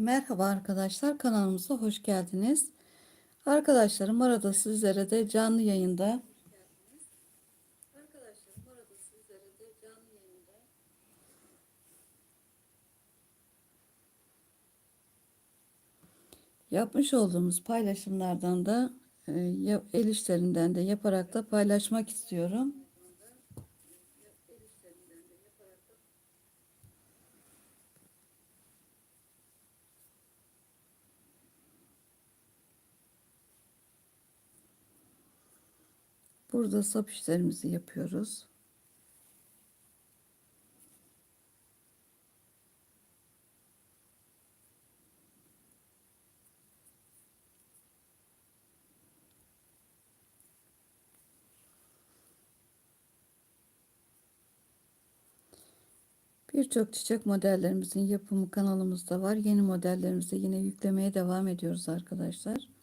Merhaba arkadaşlar kanalımıza hoş geldiniz. Arkadaşlarım arada sizlere de canlı yayında yapmış olduğumuz paylaşımlardan da e, el işlerinden de yaparak da paylaşmak istiyorum. Burada sap işlerimizi yapıyoruz. Birçok çiçek modellerimizin yapımı kanalımızda var. Yeni modellerimizi yine yüklemeye devam ediyoruz arkadaşlar.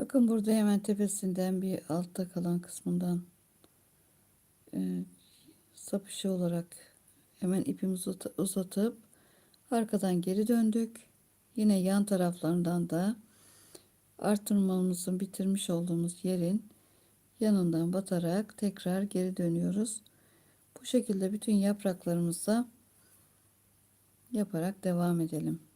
Bakın burada hemen tepesinden bir altta kalan kısmından e, sapışı olarak hemen ipimizi uzatıp arkadan geri döndük. Yine yan taraflarından da artırmamızın bitirmiş olduğumuz yerin yanından batarak tekrar geri dönüyoruz. Bu şekilde bütün yapraklarımıza yaparak devam edelim.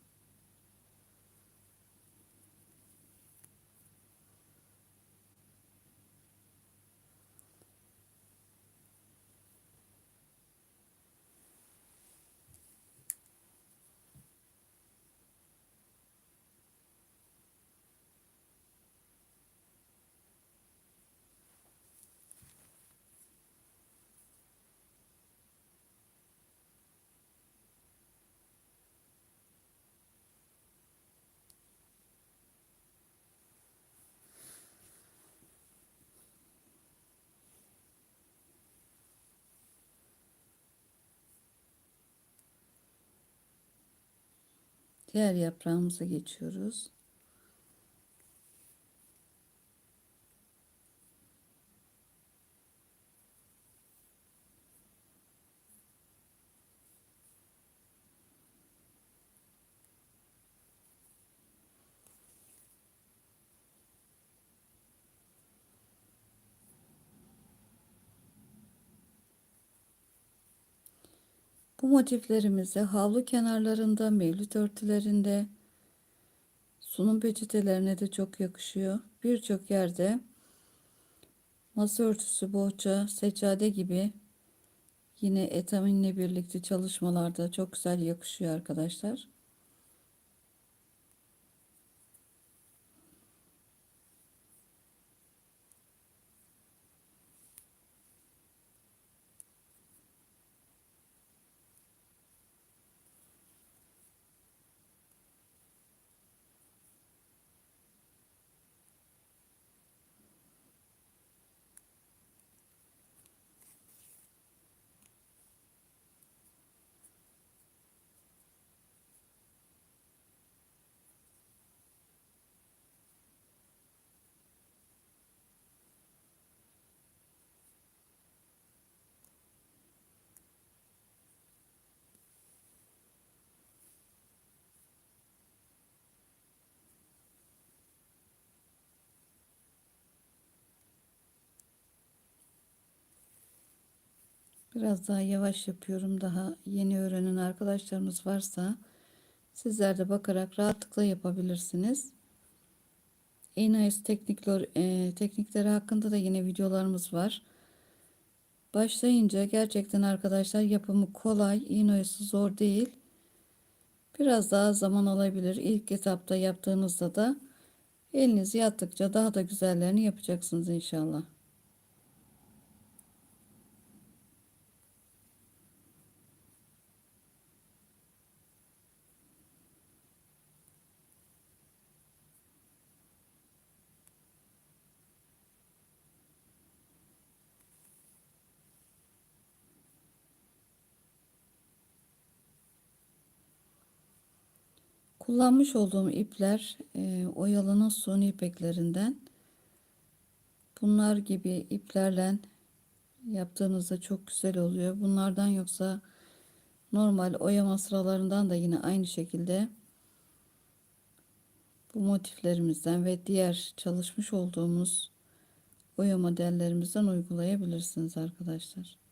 Diğer yaprağımıza geçiyoruz. Bu motiflerimizi havlu kenarlarında, mevlüt örtülerinde, sunum peçetelerine de çok yakışıyor. Birçok yerde masa örtüsü, bohça, seccade gibi yine etaminle birlikte çalışmalarda çok güzel yakışıyor arkadaşlar. Biraz daha yavaş yapıyorum. Daha yeni öğrenen arkadaşlarımız varsa sizler de bakarak rahatlıkla yapabilirsiniz. İğne teknikler, e, teknikleri hakkında da yine videolarımız var. Başlayınca gerçekten arkadaşlar yapımı kolay, iğne zor değil. Biraz daha zaman alabilir. İlk etapta yaptığınızda da eliniz yattıkça daha da güzellerini yapacaksınız inşallah. Kullanmış olduğum ipler e, Oyalı'nın suni ipeklerinden. Bunlar gibi iplerle yaptığınızda çok güzel oluyor. Bunlardan yoksa normal oyama sıralarından da yine aynı şekilde bu motiflerimizden ve diğer çalışmış olduğumuz boya modellerimizden uygulayabilirsiniz arkadaşlar.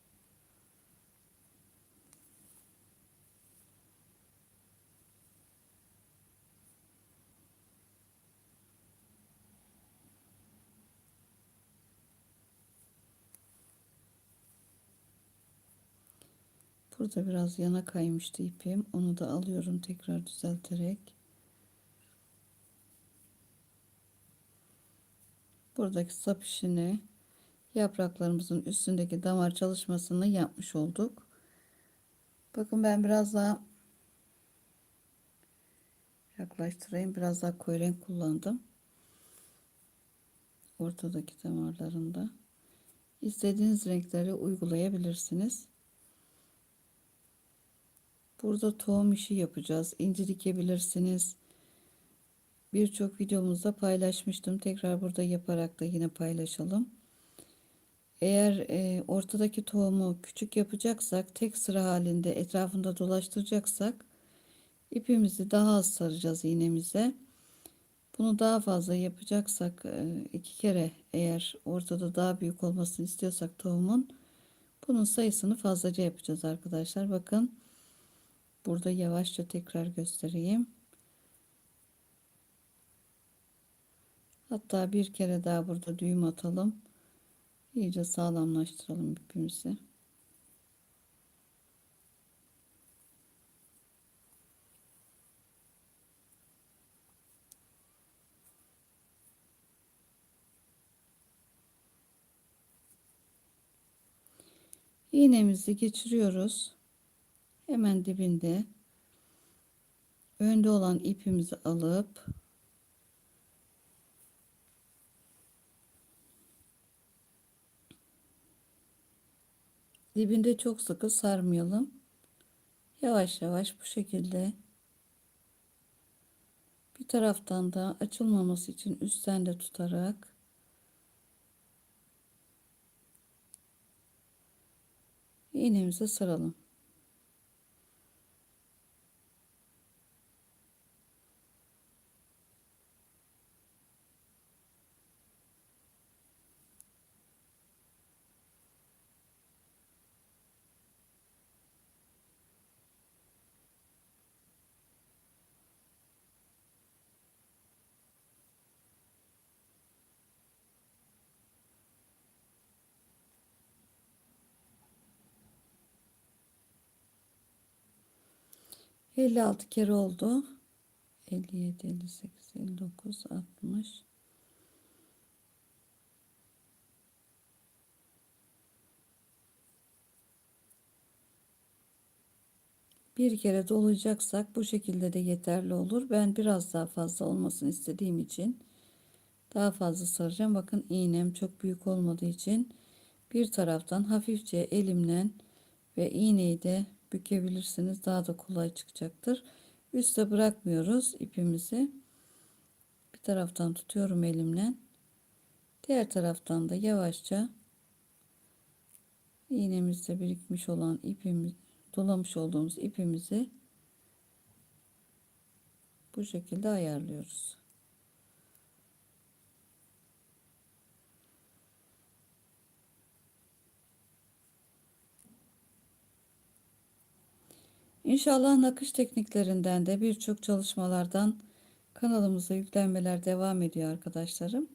Burada biraz yana kaymıştı ipim. Onu da alıyorum tekrar düzelterek. Buradaki sap işini yapraklarımızın üstündeki damar çalışmasını yapmış olduk. Bakın ben biraz daha yaklaştırayım. Biraz daha koyu renk kullandım. Ortadaki damarlarında. İstediğiniz renkleri uygulayabilirsiniz. Burada tohum işi yapacağız. İnci dikebilirsiniz. Birçok videomuzda paylaşmıştım. Tekrar burada yaparak da yine paylaşalım. Eğer e, ortadaki tohumu küçük yapacaksak tek sıra halinde etrafında dolaştıracaksak ipimizi daha az saracağız iğnemize. Bunu daha fazla yapacaksak e, iki kere eğer ortada daha büyük olmasını istiyorsak tohumun bunun sayısını fazlaca yapacağız arkadaşlar. Bakın burada yavaşça tekrar göstereyim. Hatta bir kere daha burada düğüm atalım. İyice sağlamlaştıralım ipimizi. İğnemizi geçiriyoruz. Hemen dibinde önde olan ipimizi alıp Dibinde çok sıkı sarmayalım. Yavaş yavaş bu şekilde bir taraftan da açılmaması için üstten de tutarak iğnemize saralım. 56 kere oldu. 57, 58, 59, 60. Bir kere dolayacaksak bu şekilde de yeterli olur. Ben biraz daha fazla olmasını istediğim için daha fazla saracağım. Bakın iğnem çok büyük olmadığı için bir taraftan hafifçe elimle ve iğneyi de bükebilirsiniz. Daha da kolay çıkacaktır. Üste bırakmıyoruz ipimizi. Bir taraftan tutuyorum elimle. Diğer taraftan da yavaşça iğnemizde birikmiş olan ipimiz dolamış olduğumuz ipimizi bu şekilde ayarlıyoruz. İnşallah nakış tekniklerinden de birçok çalışmalardan kanalımıza yüklenmeler devam ediyor arkadaşlarım.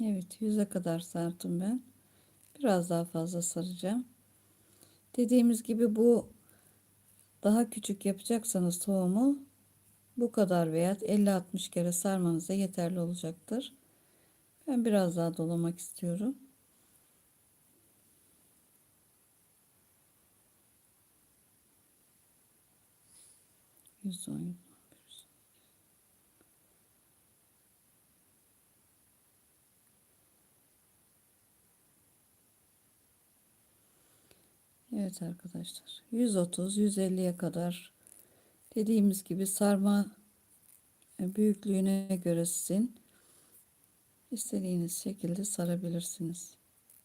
Evet yüze kadar sardım ben. Biraz daha fazla saracağım. Dediğimiz gibi bu daha küçük yapacaksanız tohumu bu kadar veya 50-60 kere sarmanıza yeterli olacaktır. Ben biraz daha dolamak istiyorum. 110 Evet arkadaşlar 130 150'ye kadar dediğimiz gibi sarma büyüklüğüne göre sizin istediğiniz şekilde sarabilirsiniz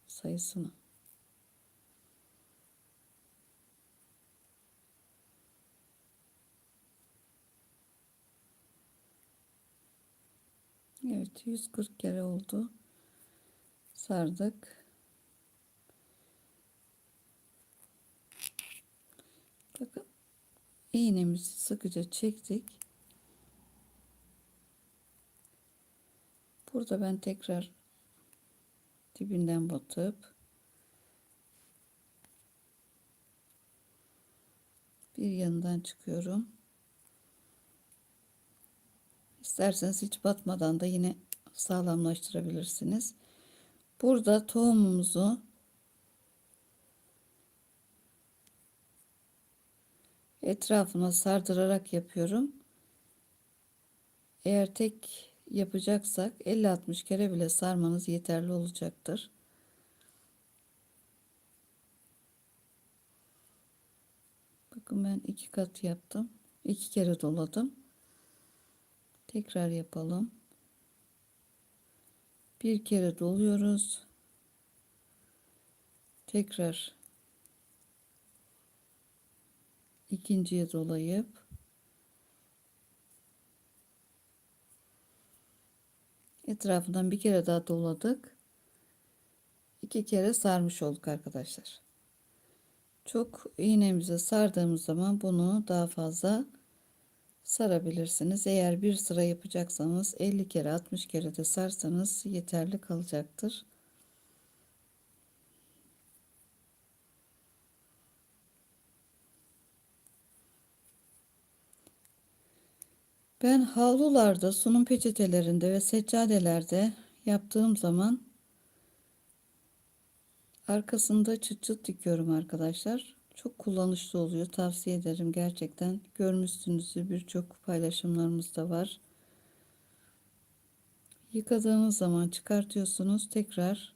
sayısını. Evet 140 kere oldu. Sardık. Bakın iğnemizi sıkıca çektik. Burada ben tekrar dibinden batıp bir yanından çıkıyorum. İsterseniz hiç batmadan da yine sağlamlaştırabilirsiniz. Burada tohumumuzu etrafına sardırarak yapıyorum. Eğer tek yapacaksak 50-60 kere bile sarmanız yeterli olacaktır. Bakın ben iki kat yaptım. iki kere doladım. Tekrar yapalım. Bir kere doluyoruz. Tekrar ikinciye dolayıp etrafından bir kere daha doladık. İki kere sarmış olduk arkadaşlar. Çok iğnemize sardığımız zaman bunu daha fazla sarabilirsiniz. Eğer bir sıra yapacaksanız 50 kere 60 kere de sarsanız yeterli kalacaktır. Ben havlularda, sunum peçetelerinde ve seccadelerde yaptığım zaman arkasında çıt çıt dikiyorum arkadaşlar. Çok kullanışlı oluyor. Tavsiye ederim gerçekten. Görmüşsünüzdür birçok paylaşımlarımızda var. Yıkadığınız zaman çıkartıyorsunuz. Tekrar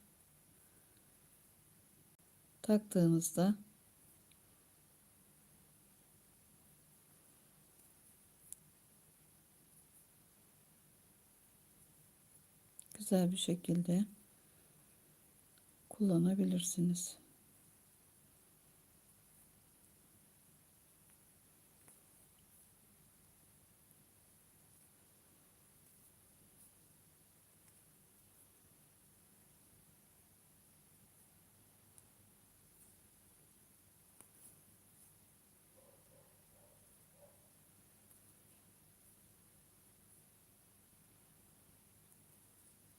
taktığınızda güzel bir şekilde kullanabilirsiniz.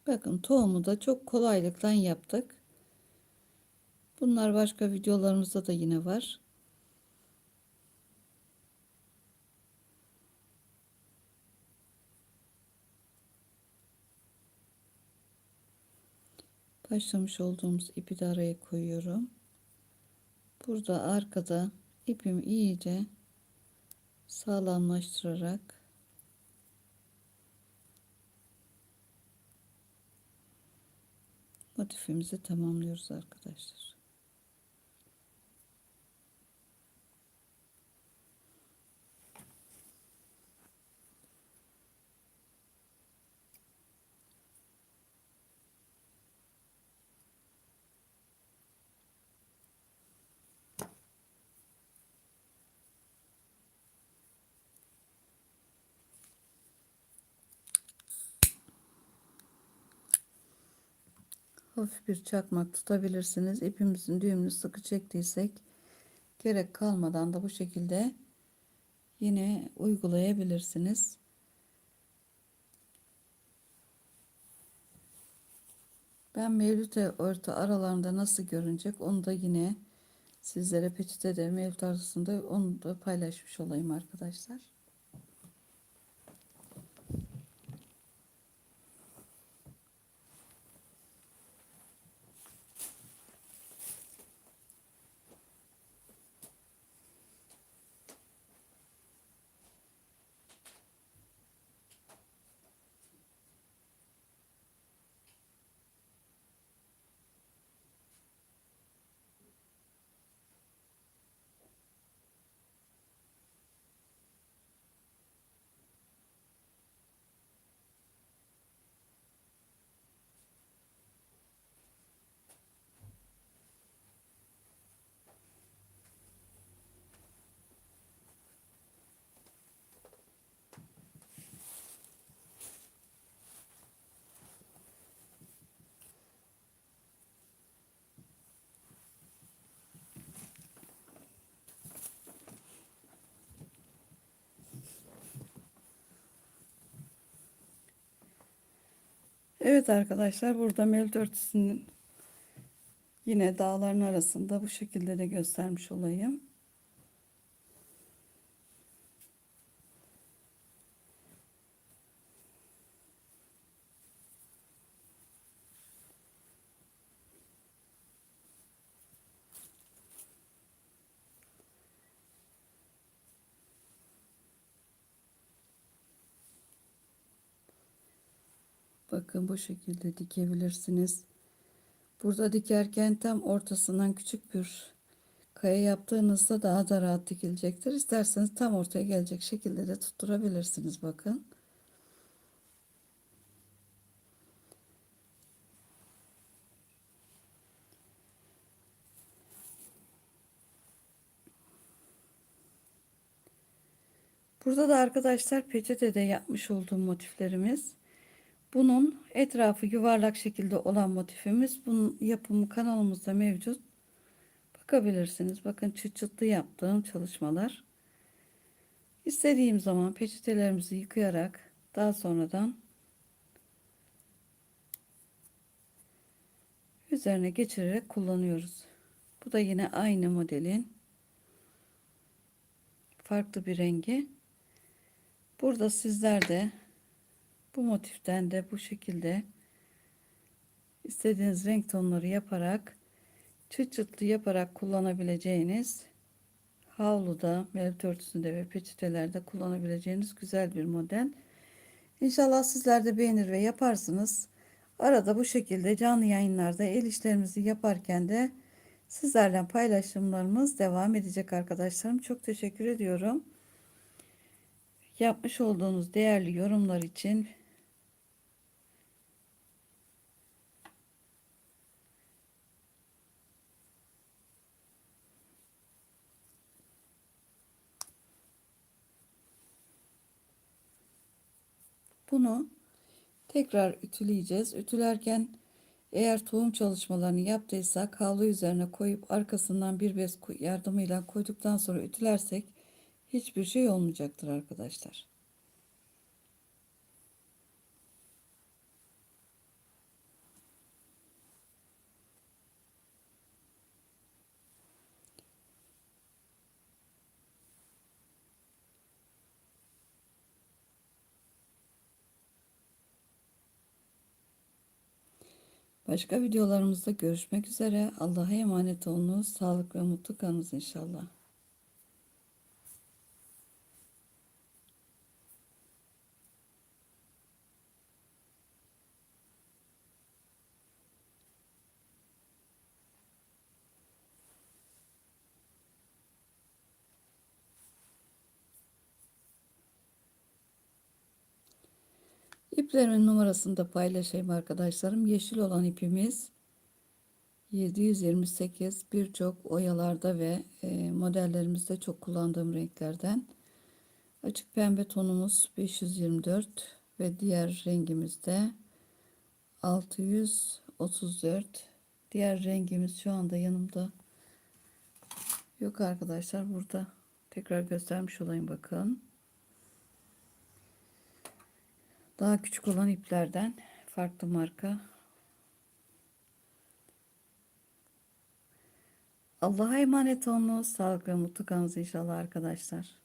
Bakın tohumu da çok kolaylıkla yaptık. Bunlar başka videolarımızda da yine var. Başlamış olduğumuz ipi de araya koyuyorum. Burada arkada ipimi iyice sağlamlaştırarak motifimizi tamamlıyoruz arkadaşlar. Hafif bir çakmak tutabilirsiniz. İpimizin düğümünü sıkı çektiysek gerek kalmadan da bu şekilde yine uygulayabilirsiniz. Ben mevlüt örtü aralarında nasıl görünecek onu da yine sizlere peçetede mevlüt arasında onu da paylaşmış olayım arkadaşlar. Evet arkadaşlar burada mevlüt örtüsünün yine dağların arasında bu şekilde de göstermiş olayım. Bakın bu şekilde dikebilirsiniz. Burada dikerken tam ortasından küçük bir kaya yaptığınızda daha da rahat dikilecektir. İsterseniz tam ortaya gelecek şekilde de tutturabilirsiniz bakın. Burada da arkadaşlar peçetede yapmış olduğum motiflerimiz. Bunun etrafı yuvarlak şekilde olan motifimiz. Bunun yapımı kanalımızda mevcut. Bakabilirsiniz. Bakın çıt çıtlı yaptığım çalışmalar. İstediğim zaman peçetelerimizi yıkayarak daha sonradan üzerine geçirerek kullanıyoruz. Bu da yine aynı modelin farklı bir rengi. Burada sizler de bu motiften de bu şekilde istediğiniz renk tonları yaparak çıt çıtlı yaparak kullanabileceğiniz havluda, mevlüt örtüsünde ve peçetelerde kullanabileceğiniz güzel bir model. İnşallah sizler de beğenir ve yaparsınız. Arada bu şekilde canlı yayınlarda el işlerimizi yaparken de sizlerle paylaşımlarımız devam edecek arkadaşlarım. Çok teşekkür ediyorum. Yapmış olduğunuz değerli yorumlar için Bunu tekrar ütüleyeceğiz. Ütülerken eğer tohum çalışmalarını yaptıysak havlu üzerine koyup arkasından bir bez yardımıyla koyduktan sonra ütülersek hiçbir şey olmayacaktır arkadaşlar. Başka videolarımızda görüşmek üzere. Allah'a emanet olunuz. Sağlık ve mutlu kalınız inşallah. İplerimin numarasını da paylaşayım arkadaşlarım. Yeşil olan ipimiz 728 birçok oyalarda ve e, modellerimizde çok kullandığım renklerden. Açık pembe tonumuz 524 ve diğer rengimizde 634. Diğer rengimiz şu anda yanımda yok arkadaşlar. Burada tekrar göstermiş olayım bakın. Daha küçük olan iplerden farklı marka. Allah'a emanet olunuz. Sağlık ve mutlu kalınız inşallah arkadaşlar.